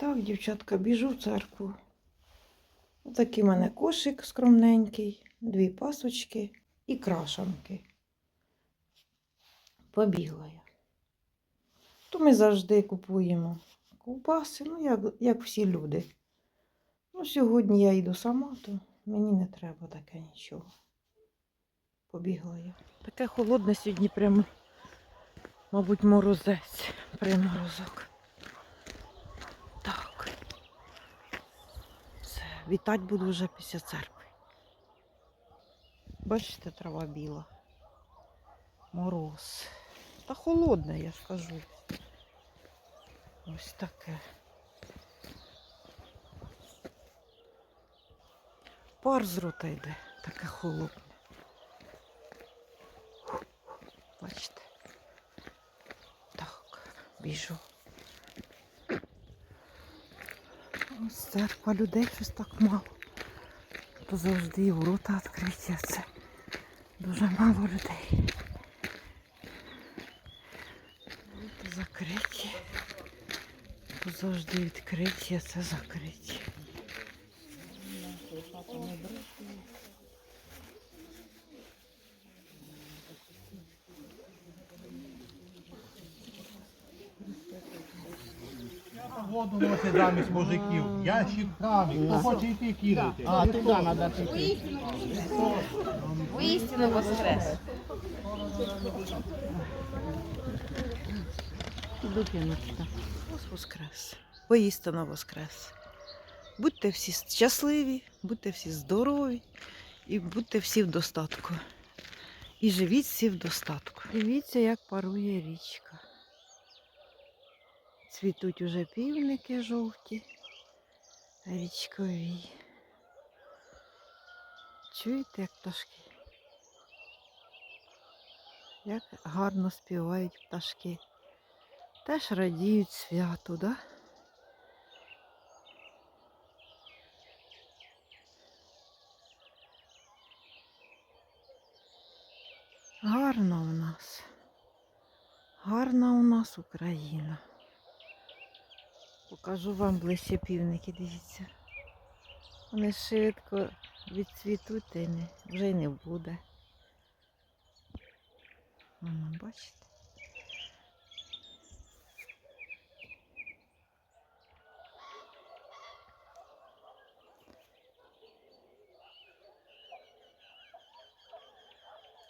Так, дівчатка, біжу в церкву. Такий в мене кошик скромненький, дві пасочки і крашанки. Побігла я. То ми завжди купуємо ковбаси, ну, як, як всі люди. Ну, сьогодні я йду сама, то мені не треба таке нічого. Побігла я. Таке холодне сьогодні прямо, мабуть, морозець, приморозок. Так. Все, вітать буду вже після церкви. Бачите, трава біла. Мороз. Та холодне, я ж кажу. Ось таке. Пар з рота йде, таке холодне. Бачите? Так, біжу. Ось церква людей щось так мало. То завжди і ворота відкриті, це дуже мало людей. Ворота закриті. То завжди відкриті, а це закриті. Воду носить замість мужиків. Ящик правий. Хто хоче йти, кидайте. А, туди треба піти. Воістину воскрес. Воскрес. Воістину Воскрес. Будьте всі щасливі, будьте всі здорові і будьте всі в достатку. І живіть всі в достатку. Дивіться, як парує річка. Цвітуть уже півники жовті, річкові. Чуєте, як пташки? Як гарно співають пташки. Теж радіють святу, да? Гарна у нас. Гарна у нас Україна. Покажу вам ближче півники, дивіться. Вони швидко відцвітуть не, вже й не буде. Воно, бачите?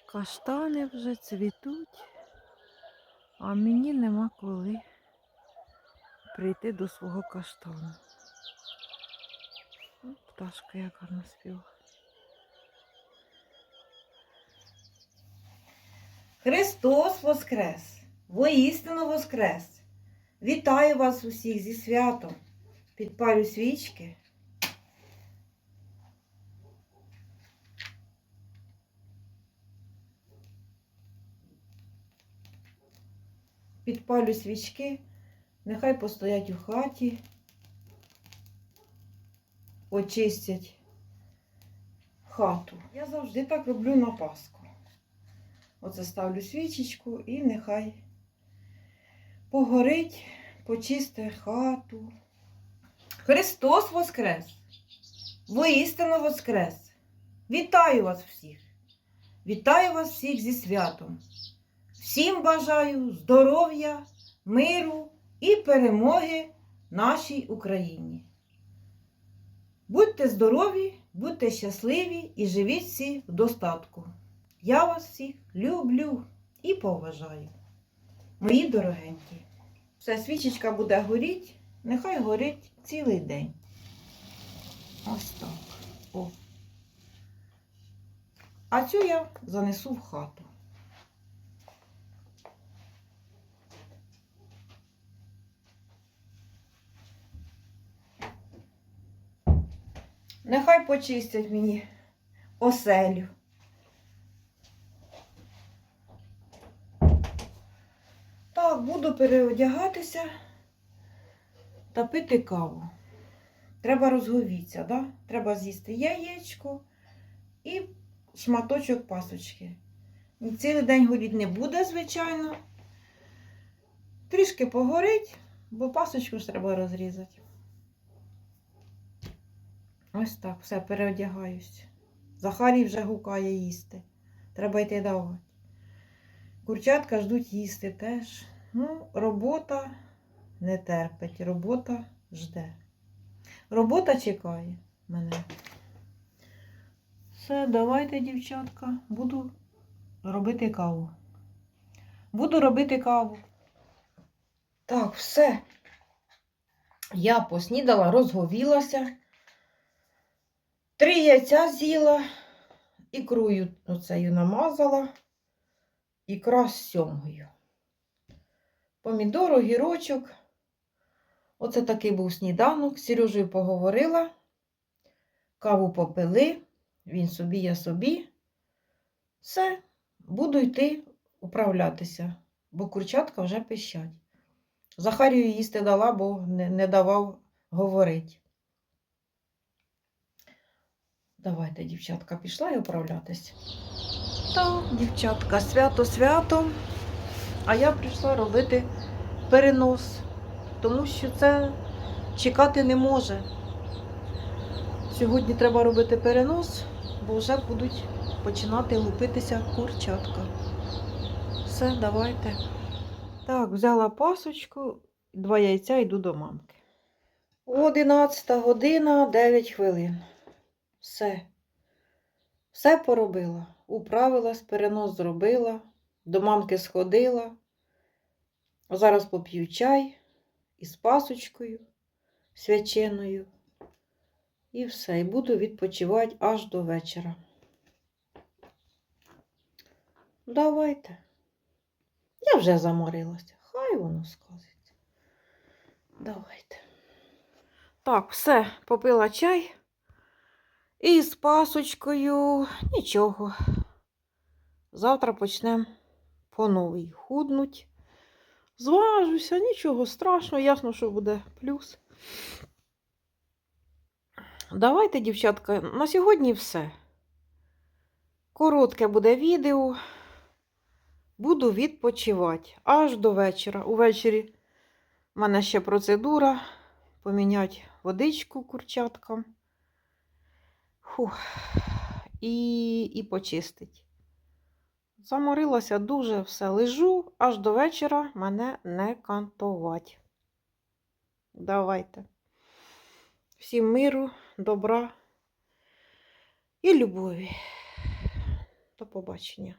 Каштани вже цвітуть, а мені нема коли прийти до свого каштану. Пташка як гарно співає. Христос Воскрес! Воістину Воскрес! Вітаю вас усіх зі святом! Підпалю свічки. Підпалю свічки, нехай постоять у хаті, очистять хату. Я завжди так роблю на Пасху. Оце ставлю свічечку і нехай погорить, почисти хату. Христос Воскрес! Воістину Воскрес! Вітаю вас всіх! Вітаю вас всіх зі святом! Всім бажаю здоров'я, миру і перемоги нашій Україні. Будьте здорові, будьте щасливі і живіть всі в достатку. Я вас всіх люблю і поважаю. Мої дорогенькі. Все, свічечка буде горіть, нехай горить цілий день. Ось так. О. А цю я занесу в хату. Нехай почистять мені оселю. Так, буду переодягатися та пити каву. Треба розговітися, да? Треба з'їсти яєчко і шматочок пасочки. Цілий день горіти не буде, звичайно. Трішки погорить, бо пасочку ж треба розрізати. Ось так, все, переодягаюсь. Захарій вже гукає їсти. Треба йти давати. Курчатка ждуть їсти теж. Ну, робота не терпить, робота жде. Робота чекає мене. Все, давайте, дівчатка, буду робити каву. Буду робити каву. Так, все. Я поснідала, розговілася. Три яйця з'їла, ікрою оцею намазала, ікра з сьомгою. Помідор, огірочок. Оце такий був сніданок. З Сережею поговорила, каву попили, він собі, я собі. Все, буду йти управлятися, бо курчатка вже пищать. Захарію їсти дала, бо не, давав говорити. Давайте, дівчатка, пішла і управлятися. Так, дівчатка, свято свято. А я прийшла робити перенос, тому що це чекати не може. Сьогодні треба робити перенос, бо вже будуть починати лупитися курчатка. Все, давайте. Так, взяла пасочку, два яйця йду до мамки. 11 година, 9 хвилин. Все. Все поробила. Управилась, перенос зробила, до мамки сходила. Зараз поп'ю чай із пасочкою свяченою. І все. І буду відпочивати аж до вечора. Давайте. Я вже заморилася. Хай воно сказиться. Давайте. Так, все, попила чай. І з пасочкою нічого. Завтра почнемо по новій худнуть. Зважуся, нічого страшного, ясно, що буде плюс. Давайте, дівчатка, на сьогодні все. Коротке буде відео. Буду відпочивати аж до вечора. Увечері в мене ще процедура поміняти водичку курчаткам. Фух. І, і почистить. Заморилася дуже все. Лежу аж до вечора мене не кантувати. Давайте. Всім миру, добра і любові. До побачення.